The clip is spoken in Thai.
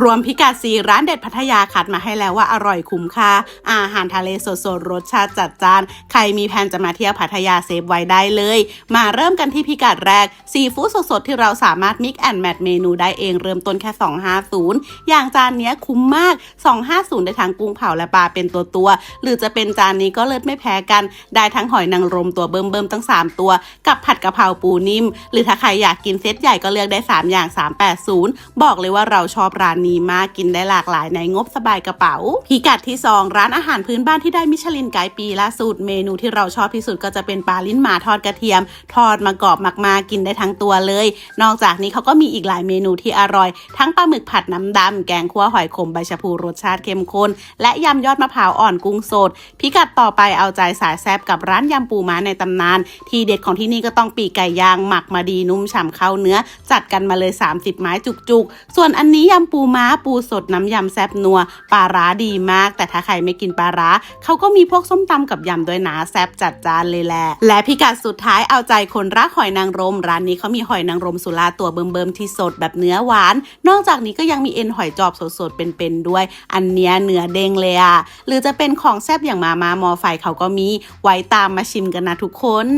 รวมพิกัดสีร้านเด็ดพัทยาคัดมาให้แล้วว่าอร่อยคุ้มค่า อาหารทะเลสดๆรสชาติจัดจ้าน ใครมีแผนจะมาเที่ยวพัทยาเซฟไว้ได้เลย มาเริ่มกันที่พิกัดแรกซีฟู้ดสดๆ ที่เราสามารถมิกแอนแมทเมนูได้เองเริ่มต้นแค่ 250 อย่างจานนี้คุ้มมาก 250 ได้ทั้งกุ้งเผาและปลาเป็นตัวตัว หรือจะเป็นจานนี้ก็เลิศไม่แพ้กัน ได้ทั้งหอยนางรมตัวเบิ่มๆตั้ง 3 ตัว กับผัดกะเพราปูนิ่ม หรือถ้าใครอยากกินเซตใหญ่ก็เลือกได้ 3 อย่าง 380 บอกเลยว่าเราชอบร้านนีมากกินได้หลากหลายในงบสบายกระเป๋า พิกัดที่ 2 ร้านอาหารพื้นบ้านที่ได้มิชลินไกด์ปีล่าสุดเมนูที่เราชอบที่สุดก็จะเป็นปลาลิ้นหมาทอดกระเทียม ทอดมากรอบมากๆกินได้ทั้งตัวเลย นอกจากนี้เขาก็มีอีกหลายเมนูที่อร่อย ทั้งปลาหมึกผัดน้ำดำแกงคั่วหอยขมใบชะพูรสชาติเข้มข้นและยำยอดมะพร้าวอ่อนกุ้งสด พิกัดต่อไปเอาใจสายแซบกับร้านยำปูม้าในตำนาน ที่เด็ดของที่นี่ก็ต้องปีกไก่ย่างหมักมาดีนุ่มฉ่ำเข้าเนื้อ จัดกันมาเลย 30 ไม้จุกๆ ส่วนอันนี้ยำปูม้าปูสดน้ำยำแซบนัวปลาร้าดีมาก แต่ถ้าใครไม่กินปลาร้าเขาก็มีพวกส้มตำกับยำด้วยนะแซบจัดจานเลยแหละและพิกัดสุดท้ายเอาใจคนรักหอยนางรม ร้านนี้เขามีหอยนางรมสุราตัวเบิ่มๆที่สดแบบเนื้อหวาน นอกจากนี้ก็ยังมีเอ็นหอยจอบสดๆเป็นๆด้วย อันเนี้ยเนื้อเด้งเลยอะหรือจะเป็นของแซบอย่างมาม่ามอไฟเขาก็มีไว้ตามมาชิมกันนะทุกคน